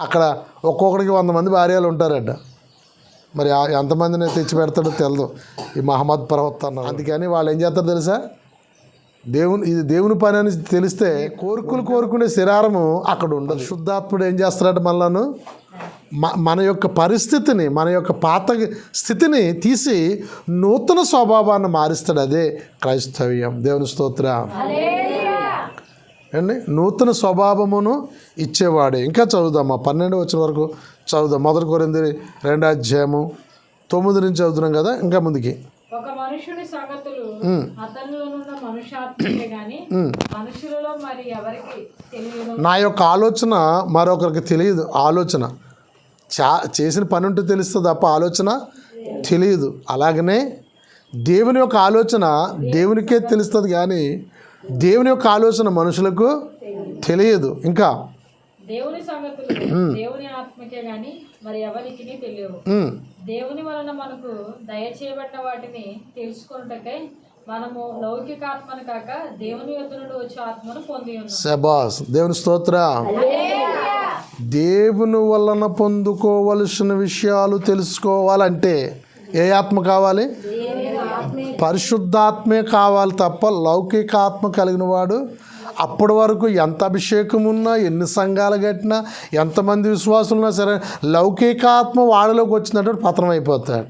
అక్కడ ఒక్కొక్కడికి వంద మంది భార్యలు ఉంటారట. మరి ఎంతమందిని తెచ్చి పెడతాడో తెలియదు ఈ మహమ్మద్ పర్వత్ అన్న అందుకని వాళ్ళు ఏం చేస్తారు తెలుసా? దేవుని ఇది దేవుని పని అని తెలిస్తే కోరుకులు కోరుకునే శరీరము అక్కడ ఉండదు. శుద్ధాత్ముడు ఏం చేస్తాడు మనలను? మ- మన యొక్క పరిస్థితిని మన యొక్క పాత స్థితిని తీసి నూతన స్వభావాన్ని మారుస్తాడు అదే క్రైస్తవ్యం. దేవుని స్తోత్ర. అండి నూతన స్వభావమును ఇచ్చేవాడే. ఇంకా చదువుదాం మా పన్నెండు వచ్చిన వరకు చదువుదాం. మొదటి కొరింది రెండో అధ్యాయము తొమ్మిది నుంచి చదువుతున్నాం కదా ఇంకా ముందుకి. ఒక మనుషుని సంగతులు అతనిలోనున్న మనుషాత్మకే గాని మనుషులలో మరి ఎవరికి తెలియదు? నా యొక్క ఆలోచన మరొకరికి తెలియదు. ఆలోచన. చా చేసిన పని ఉంటే తెలుస్తుంది తప్ప ఆలోచన తెలియదు. అలాగనే దేవుని యొక్క ఆలోచన దేవునికే తెలుస్తుంది కానీ దేవుని యొక్క ఆలోచన మనుషులకు తెలియదు. ఇంకా దేవుని సంగతులు దేవుని ఆత్మకే గాని మరి ఎవరికి తెలియవు. ఉమ్, దేవుని వలన మనకు దయచేయబడిన వాటిని తెలుసుకున్నటకై మనము లౌకిక ఆత్మను కాక దేవుని యొద్ద నుండి వచ్చే ఆత్మను పొంది ఉన్నాం. శబాస్ దేవుని స్తోత్ర. దేవుని వలన పొందుకోవలసిన విషయాలు తెలుసుకోవాలంటే ఏ ఆత్మ కావాలి? పరిశుద్ధాత్మే కావాలి తప్ప లౌకికాత్మ కలిగిన వాడు అప్పటి వరకు ఎంత అభిషేకం ఉన్నా ఎన్ని సంఘాలు కట్టినా ఎంతమంది విశ్వాసులు ఉన్నా సరే లౌకికాత్మ వాడిలోకి వచ్చినట్టు పతనం అయిపోతాడు.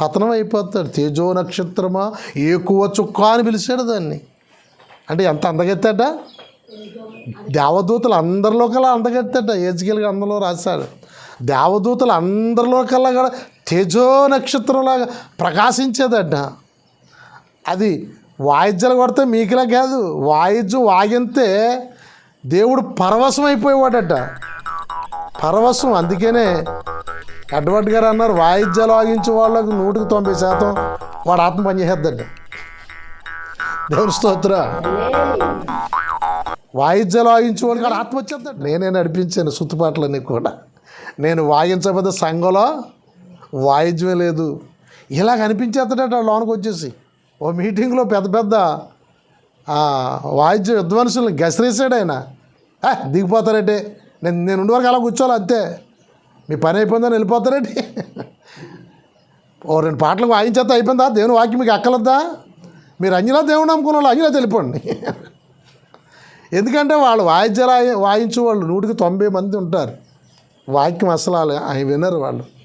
పతనం అయిపోతాడు. తేజో నక్షత్రమా ఏకువ చుక్క అని పిలిచాడు దాన్ని. అంటే ఎంత అందగెత్తాడ? దేవదూతలు అందరిలో కల్లా అందగెత్తాడ? ఏజ్కెళ్ళి అందులో రాశాడు. దేవదూతలు అందరిలో కల్లా కూడా తేజో నక్షత్రంలాగా ప్రకాశించేదట. అది వాయిద్యాలు కొడితే మీకులా కాదు. వాయిద్యం వాగింతే దేవుడు పరవశం అయిపోయేవాడట పరవశం అందుకనే అడ్వర్ట్ గారు అన్నారు వాయిద్యాలు వాగించే వాళ్ళకు నూటికి తొంభై శాతం వాడు ఆత్మ పనిచేసేద్దట దేవుని స్తోత్ర. వాయిద్యాలు వాయించే వాళ్ళకి వాడు ఆత్మ వచ్చేద్దట. నేనే నడిపించాను సుత్తుపాట్లన్నీ కూడా. నేను వాయించబోతే సంఘంలో వాయిద్యమే లేదు. ఇలా కనిపించేస్తాడట లోనికి వచ్చేసి. ఓ మీటింగ్లో పెద్ద పెద్ద వాయిద్యం వాయిద్య విద్వాంసులను గసిరేసాడు ఆయన. దిగిపోతారంటే? నేను నేను ఉండే వరకు అలా కూర్చోవాలి అంతే. మీ పని అయిపోయిందని వెళ్ళిపోతారండి ఓ రెండు పాటలకు వాయించేస్తే అయిపోయిందా? దేవుని వాక్యం మీకు అక్కలద్దా మీరు అంజనా దేవుని నమ్ముకున్న వాళ్ళు అంజనా తెలిపండి. ఎందుకంటే వాళ్ళు వాయిద్యాలు వాయించే వాళ్ళు నూటికి తొంభై మంది ఉంటారు. వాక్యం అసలు ఆయన వినరు వాళ్ళు.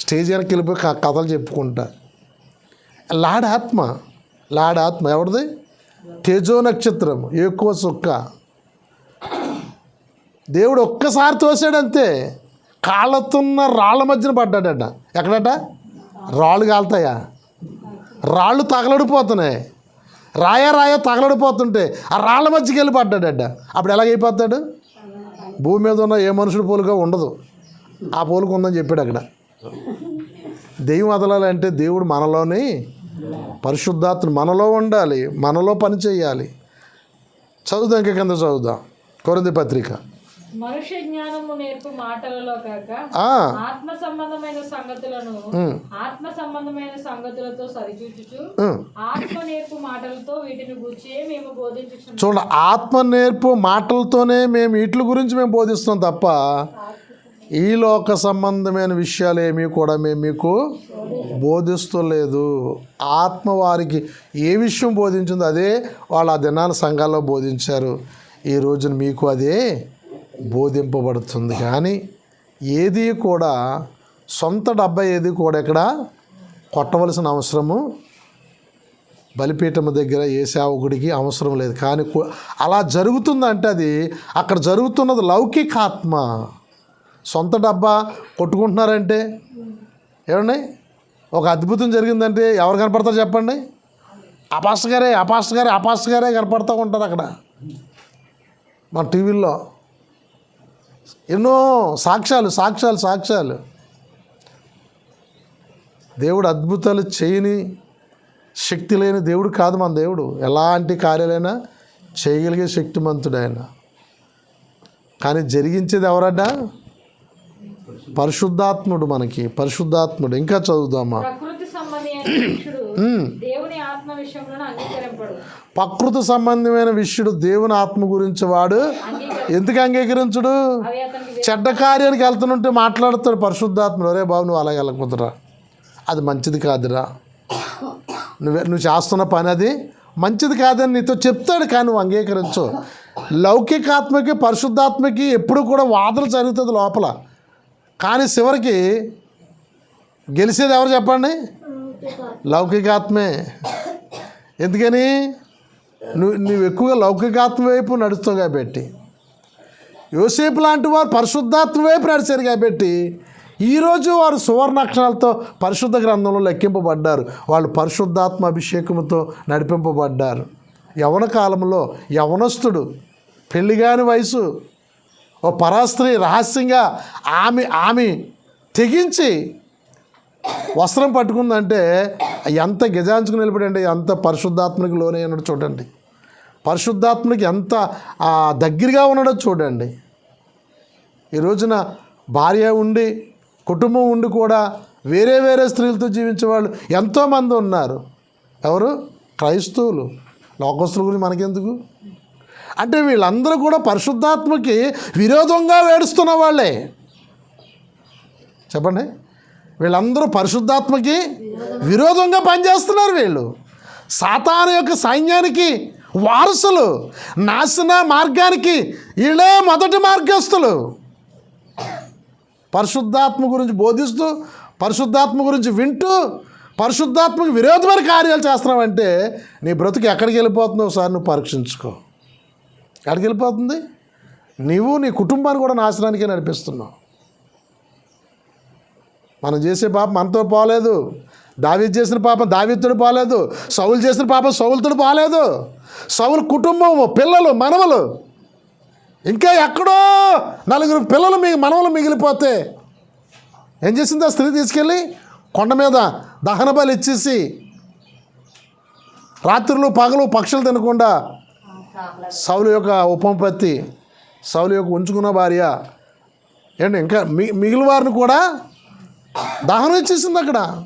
స్టేజ్ వెనక్కి వెళ్ళిపోయి కథలు చెప్పుకుంటా. లాడాత్మ ఆత్మ ఆత్మ ఎవరిది? తేజో నక్షత్రం ఎక్కువ సుక్క. దేవుడు ఒక్కసారి తోసాడంతే కాళ్ళతున్న రాళ్ళ మధ్యన పడ్డాడట. ఎక్కడట? రాళ్ళు కాలుతాయా? రాళ్ళు తగలడిపోతున్నాయి. రాయా రాయా తగలడిపోతుంటే ఆ రాళ్ళ మధ్యకి వెళ్ళి పడ్డాడట. అప్పుడు ఎలాగైపోతాడు భూమి మీద ఉన్న ఏ మనుషుడు పోలుగా ఉండదు. ఆ పోలుకు ఉందని చెప్పాడు అక్కడ. దెయ్యం వదలాలంటే దేవుడు మనలోని పరిశుద్ధాత్మ మనలో ఉండాలి మనలో పని చేయాలి. చదువుదాం ఇంకా కింద చదువుదాం. కొరింది పత్రిక. మనుష్య జ్ఞానము నేర్పు మాటలలో కాక ఆ, ఆత్మ సంబంధమైన సంగతులను ఆత్మ సంబంధమైన సంగతులతో సరిచూచుచు ఉమ్. ఆత్మ నేర్పు మాటలతో వీటిని గుర్చే మేము బోధించుచున్నాం. చూడండి ఆత్మ నేర్పు మాటలతోనే మేము వీటి గురించి మేము బోధిస్తాం తప్ప ఈ లోక సంబంధమైన విషయాలు ఏమీ కూడా మేము మీకు బోధిస్తలేదు. ఆత్మ వారికి ఏ విషయం బోధించిందో అదే వాళ్ళు ఆ దినాల సంఘాల్లో బోధించారు. ఈ రోజున మీకు అదే బోధింపబడుతుంది. కానీ ఏది కూడా సొంత డబ్బా ఏది కూడా ఇక్కడ కొట్టవలసిన అవసరము బలిపీఠం దగ్గర ఏ సేవకుడికి అవసరం లేదు. కానీ అలా జరుగుతుందంటే అది అక్కడ జరుగుతున్నది లౌకికాత్మ సొంత డబ్బా కొట్టుకుంటున్నారంటే ఏమండి? ఒక అద్భుతం జరిగిందంటే ఎవరు కనపడతారు చెప్పండి? అపాస్ట్ గారే అపాస్ట్ గారే అపాస్ట్ గారే కనపడుతూ ఉంటారు అక్కడ. మన టీవీల్లో. ఎన్నో సాక్ష్యాలు సాక్ష్యాలు సాక్ష్యాలు. దేవుడు అద్భుతాలు చేయని శక్తి లేని దేవుడు కాదు మన దేవుడు. ఎలాంటి కార్యాలైనా చేయగలిగే శక్తిమంతుడు ఆయన. కానీ జరిగించేది ఎవరడ్డా? పరిశుద్ధాత్ముడు మనకి పరిశుద్ధాత్ముడు. ఇంకా చదువుదామా? ప్రకృతి సంబంధమైన విషయుడు దేవుని ఆత్మ గురించి వాడు ఎందుకు అంగీకరించుడు? చెడ్డ కార్యానికి వెళ్తుంటే మాట్లాడుతాడు పరిశుద్ధాత్ముడు. ఒరే బాబు నువ్వు అలా వెళ్ళకపోతురా అది మంచిది కాదురా. నువ్వు నువ్వు చేస్తున్న పని అది మంచిది కాదని నీతో చెప్తాడు కానీ నువ్వు అంగీకరించు. లౌకికాత్మకి పరిశుద్ధాత్మకి ఎప్పుడు కూడా వాదన జరుగుతుంది లోపల. కానీ చివరికి గెలిచేది ఎవరు చెప్పండి? లౌకికాత్మే. ఎందుకని? నువ్వు నువ్వు ఎక్కువగా లౌకికాత్మ వైపు నడుస్తావు కాబట్టి. యోసేపు లాంటి వారు పరిశుద్ధాత్మ వైపు నడిచారు కాబట్టి ఈరోజు వారు సువర్ణాక్షరాలతో పరిశుద్ధ గ్రంథంలో లెక్కింపబడ్డారు. వాళ్ళు పరిశుద్ధాత్మ అభిషేకంతో నడిపింపబడ్డారు. యవన కాలంలో యవనస్తుడు పెళ్ళిగాని వయసు ఓ పరాస్త్రీ రహస్యంగా ఆమె ఆమె తెగించి వస్త్రం పట్టుకుందంటే ఎంత గజాంచుకు నిలబడండి ఎంత పరిశుద్ధాత్మకి లోనే ఉన్నాడో చూడండి. పరిశుద్ధాత్మకి ఎంత దగ్గరగా ఉన్నాడో చూడండి. ఈ రోజున భార్య ఉండి కుటుంబం ఉండి కూడా వేరే వేరే స్త్రీలతో జీవించే వాళ్ళు ఎంతోమంది ఉన్నారు. ఎవరు? క్రైస్తవులు. లోకస్తుల గురించి మనకెందుకు? అంటే వీళ్ళందరూ కూడా పరిశుద్ధాత్మకి విరోధంగా వేడుస్తున్న వాళ్ళే. చెప్పండి. వీళ్ళందరూ పరిశుద్ధాత్మకి విరోధంగా పనిచేస్తున్నారు వీళ్ళు. సాతాను యొక్క సైన్యానికి వారసులు నాశన మార్గానికి వీళ్ళే మొదటి మార్గస్తులు పరిశుద్ధాత్మ గురించి బోధిస్తూ పరిశుద్ధాత్మ గురించి వింటూ పరిశుద్ధాత్మకు విరోధమైన కార్యాలు చేస్తున్నావంటే నీ బ్రతుకు ఎక్కడికి వెళ్ళిపోతుందో ఒకసారి నువ్వు పరీక్షించుకో. ఎక్కడికి వెళ్ళిపోతుంది? నీవు నీ కుటుంబాన్ని కూడా నాశనానికే నడిపిస్తున్నావు. మనం చేసే పాపం మనతో పోలేదు. దావీద్ చేసిన పాపం దావిత్తుడు పోలేదు. సౌలు చేసిన పాపం సౌలుతుడు పోలేదు. సౌలు కుటుంబం పిల్లలు మనవలు. ఇంకా ఎక్కడో నలుగురు పిల్లలు మీ మనవలు మిగిలిపోతే ఏం చేసింది ఆ స్త్రీ తీసుకెళ్ళి? కొండ మీద దహన బలి ఇచ్చేసి రాత్రులు పగలు పక్షులు తినకుండా సౌలు యొక్క ఉపంపత్తి సౌలు యొక్క ఉంచుకున్న భార్య. ఏంటి? ఇంకా మి మిగిలిన వారిని కూడా దహనం ఇచ్చేసింది అక్కడ.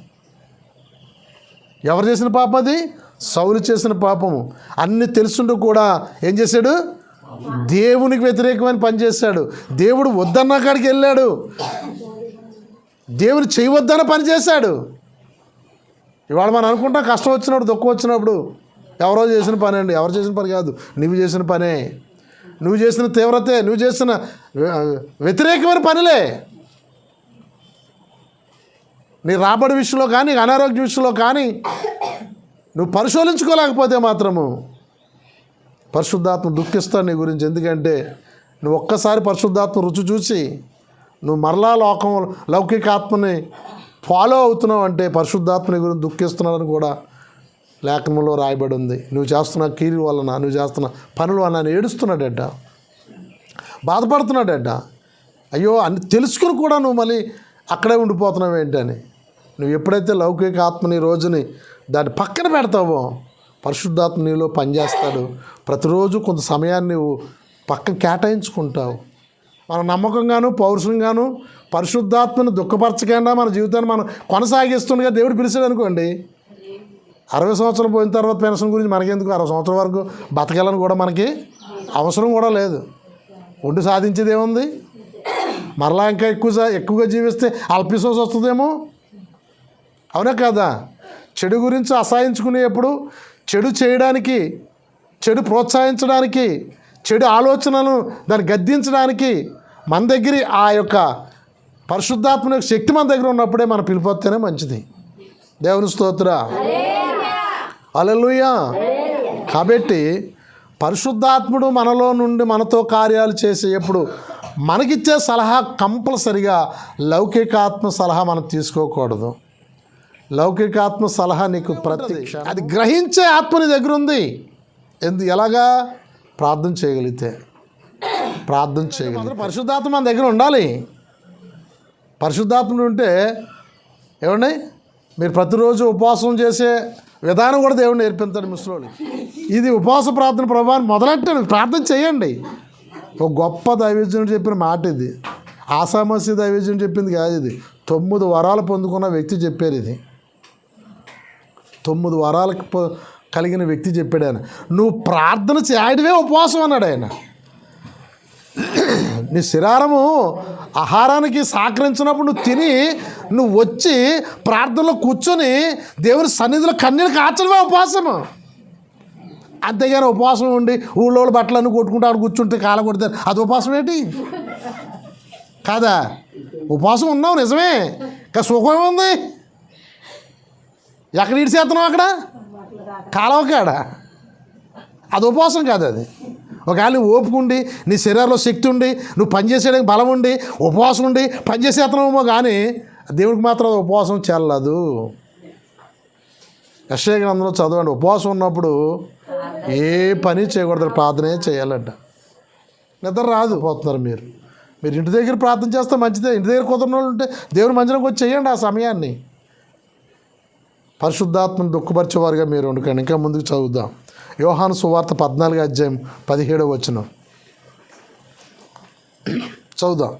ఎవరు చేసిన పాపం అది? సౌలు చేసిన పాపము. అన్ని తెలుసుంటూ కూడా ఏం చేశాడు? దేవునికి వ్యతిరేకమైన పనిచేశాడు దేవుడు వద్దన్న కాడికి వెళ్ళాడు. దేవుడు చేయవద్దన్న పని చేశాడు. ఇవాళ మనం అనుకుంటాం కష్టం వచ్చినప్పుడు దుఃఖం వచ్చినప్పుడు ఎవరో చేసిన పని అండి. ఎవరు చేసిన పని కాదు. నువ్వు చేసిన పనే. నువ్వు చేసిన తీవ్రతే నువ్వు చేసిన వ్యతిరేకమైన పనులే. నీ రాబడి విషయంలో కానీ అనారోగ్య విషయంలో కానీ నువ్వు పరిశోధించుకోలేకపోతే మాత్రము పరిశుద్ధాత్మ దుఃఖిస్తాడు నీ గురించి. ఎందుకంటే నువ్వు ఒక్కసారి పరిశుద్ధాత్మ రుచి చూసి నువ్వు మరలా లోకం లౌకిక ఆత్మని ఫాలో అవుతున్నావు అంటే పరిశుద్ధాత్మని గురించి దుఃఖిస్తున్నాడని కూడా లేఖనంలో రాయబడి ఉంది నువ్వు చేస్తున్న కీలు వలన నువ్వు చేస్తున్న పనులు వలన ఆయన ఏడుస్తున్నాడట. అయ్యో అన్ని తెలుసుకుని కూడా నువ్వు మళ్ళీ అక్కడే ఉండిపోతున్నావు ఏంటని నువ్వు ఎప్పుడైతే లౌకిక ఆత్మని రోజుని దాన్ని పక్కన పెడతావో పరిశుద్ధాత్మ నీలో పనిచేస్తాడు. ప్రతిరోజు కొంత సమయాన్ని నువ్వు పక్కన కేటాయించుకుంటావు. మన నమ్మకంగాను పౌరుషంగాను పరిశుద్ధాత్మను దుఃఖపరచకుండా మన జీవితాన్ని మనం కొనసాగిస్తుండగా దేవుడు పిలిచాడు అనుకోండి అరవై సంవత్సరాలు పోయిన తర్వాత పెన్షన్ గురించి మనకెందుకు? అరవై సంవత్సరాల వరకు బతకాలని కూడా మనకి అవసరం కూడా లేదు. ఉండి సాధించేది ఏముంది? మరలా ఇంకా ఎక్కువ ఎక్కువగా జీవిస్తే అల్పిసోస్ వస్తుందేమో? అవునా కదా? చెడు గురించి అసహించుకునేప్పుడు చెడు చేయడానికి చెడు ప్రోత్సహించడానికి చెడు ఆలోచనలను దాన్ని గద్దించడానికి మన దగ్గర ఆ యొక్క పరిశుద్ధాత్మ శక్తి మన దగ్గర ఉన్నప్పుడే మనం పిలిపోతేనే మంచిది. దేవుని స్తోత్ర. అలలుయా కాబట్టి పరిశుద్ధాత్ముడు మనలో నుండి మనతో కార్యాలు చేసేటప్పుడు మనకిచ్చే సలహా కంపల్సరిగా లౌకికాత్మ సలహా మనం తీసుకోకూడదు. లౌకికాత్మ సలహా నీకు ప్రతి అది గ్రహించే ఆత్మ నీ దగ్గర ఉంది. ఎందు ఎలాగా? ప్రార్థన చేయగలిగితే. ప్రార్థన చేయగలిగితే. పరిశుద్ధాత్మ మన దగ్గర ఉండాలి. పరిశుద్ధాత్ముడు ఉంటే ఏమండి మీరు ప్రతిరోజు ఉపవాసం చేసే విధానం కూడా దేవుడు నేర్పించాడు ముసలోళ్ళు ఇది ఉపవాస ప్రార్థన ప్రభావాన్ని మొదలెట్టండి ప్రార్థన చేయండి. ఒక గొప్ప దైవజ్ఞుడు చెప్పిన మాట ఇది. ఆసామస్య దైవజ్ఞుడు చెప్పింది కాదు ఇది. తొమ్మిది వరాలు పొందుకున్న వ్యక్తి చెప్పారు ఇది. తొమ్మిది వరాలకు కలిగిన వ్యక్తి చెప్పాడు ఆయన. నువ్వు ప్రార్థన చేయడమే ఉపవాసం అన్నాడు ఆయన. నీ శరీరము ఆహారానికి సహకరించినప్పుడు నువ్వు తిని నువ్వు వచ్చి ప్రార్థనలో కూర్చొని దేవుని సన్నిధిలో కన్నీళ్ళు కాచడమే ఉపవాసము. అంతేగాని ఉపవాసం ఉండి ఊళ్ళో బట్టలన్నీ కొట్టుకుంటూ ఆడ కూర్చుంటే కాలం కొడతారు అది ఉపవాసం ఏంటి? కాదా? ఉపవాసం ఉన్నావు నిజమే. ఇంకా సుఖం ఏముంది? ఎక్కడ ఇడిసేస్తున్నావు అక్కడ? కాలవకాడ అది ఉపవాసం కాదు అది. ఒకవేళ నువ్వు ఓపుకుండి నీ శరీరంలో శక్తి ఉండి నువ్వు పనిచేసేయడానికి బలం ఉండి ఉపవాసం ఉండి పనిచేసేస్తున్నావేమో కానీ దేవుడికి మాత్రం అది ఉపవాసం చెల్లదు. యశ్వ గ్రంథంలో చదవండి ఉపవాసం ఉన్నప్పుడు ఏ పని చేయకూడదు ప్రార్థనే చేయాలంట. నిద్ర రాదు పోతున్నారు మీరు. మీరు ఇంటి దగ్గర ప్రార్థన చేస్తే మంచిదే ఇంటి దగ్గర కుదరని వాళ్ళు ఉంటే దేవుని మంచిగా వచ్చి చేయండి ఆ సమయాన్ని. పరిశుద్ధాత్మను దుఃఖపరిచేవారుగా మీరు ఉండకండి. ఇంకా ముందుకు చదువుదాం. యోహాను సువార్త పద్నాలుగు అధ్యాయం పదిహేడవ వచ్చిన చదువుదాం.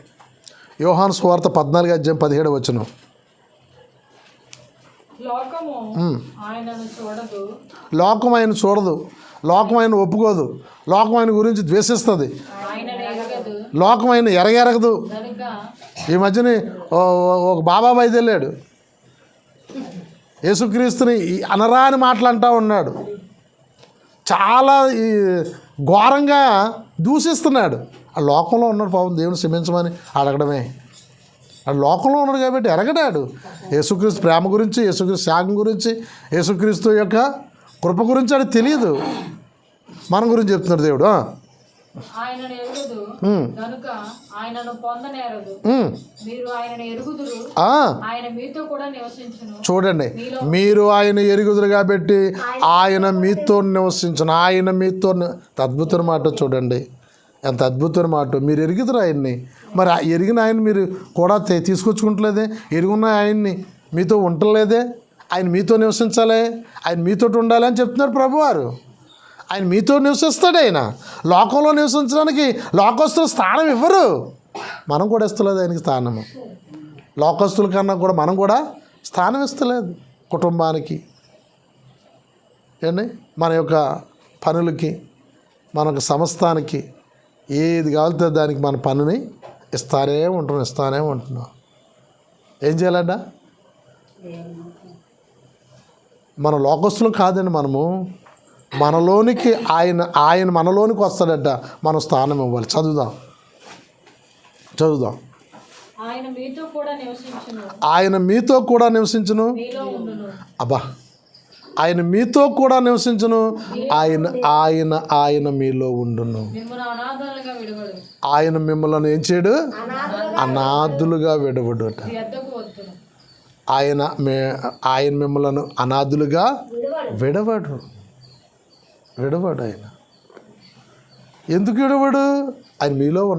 యోహాను సువార్త పద్నాలుగు అధ్యాయం ఆయనను చూడదు. లోకం ఆయన చూడదు. లోకం ఆయన ఒప్పుకోదు. లోకం ఆయన గురించి ద్వేషిస్తుంది. లోకం ఆయన ఎరగెరగదు. ఈ మధ్యని ఒక బాబా బయలుదేరాడు. యేసుక్రీస్తుని అనరాని మాటలు అంటా ఉన్నాడు. చాలా ఈ ఘోరంగా దూషిస్తున్నాడు. ఆ లోకంలో ఉన్నాడు పాపం దేవుని క్షమించమని అడగడమే. ఆ లోకంలో ఉన్నాడు కాబట్టి ఎరగడాడు యేసుక్రీస్తు ప్రేమ గురించి యేసుక్రీస్తు త్యాగం గురించి యేసుక్రీస్తు యొక్క కృప గురించి అది తెలియదు. మన గురించి చెప్తున్నాడు దేవుడు చూడండి మీరు ఆయన ఎరుగుదురు కాబట్టి ఆయన మీతో నివసించను. ఆయన మీతో అద్భుతమైన మాట చూడండి. ఎంత అద్భుతమైన మాట. మీరు ఎరుగుతారు ఆయన్ని? మరి ఆ ఎరిగిన ఆయన మీరు కూడా తీసుకొచ్చుకుంటలేదే? ఎరుగున్న ఆయన్ని మీతో ఉండలేదే? ఆయన మీతో నివసించాలి? ఆయన మీతో ఉండాలి అని చెప్తున్నారు ప్రభువారు. ఆయన మీతో నివసిస్తాడు ఆయన. లోకంలో నివసించడానికి లోకస్తులు స్థానం ఇవ్వరు. మనం కూడా ఇస్తలేదు ఆయనకి స్థానము. లోకస్తుల కన్నా కూడా మనం కూడా స్థానం ఇస్తలేదు కుటుంబానికి. ఏండి మన యొక్క పనులకి మన యొక్క సంస్థానికి ఏది కావాలితే దానికి మన పనుని ఇస్తానే ఉంటున్నాం ఇస్తానే ఉంటున్నాం. ఏం చేయాలంట? మన లోకస్తులు కాదండి మనము. మనలోనికి ఆయన ఆయన మనలోనికి వస్తాడట. మనం స్థానం ఇవ్వాలి. చదువుదాం. చదువుదాం. ఆయన మీతో కూడా నివసించును. అబ్బా ఆయన మీతో కూడా నివసించును. ఆయన ఆయన ఆయన మీలో ఉండును. ఆయన మిమ్మల్ని ఏం చేయడు? అనాథులుగా విడవడుట. ఆయన మే ఆయన మిమ్మల్ని అనాథులుగా విడవడు. విడవడు ఆయన. ఎందుకు విడవడు? ఆయన మీలో ఉన్న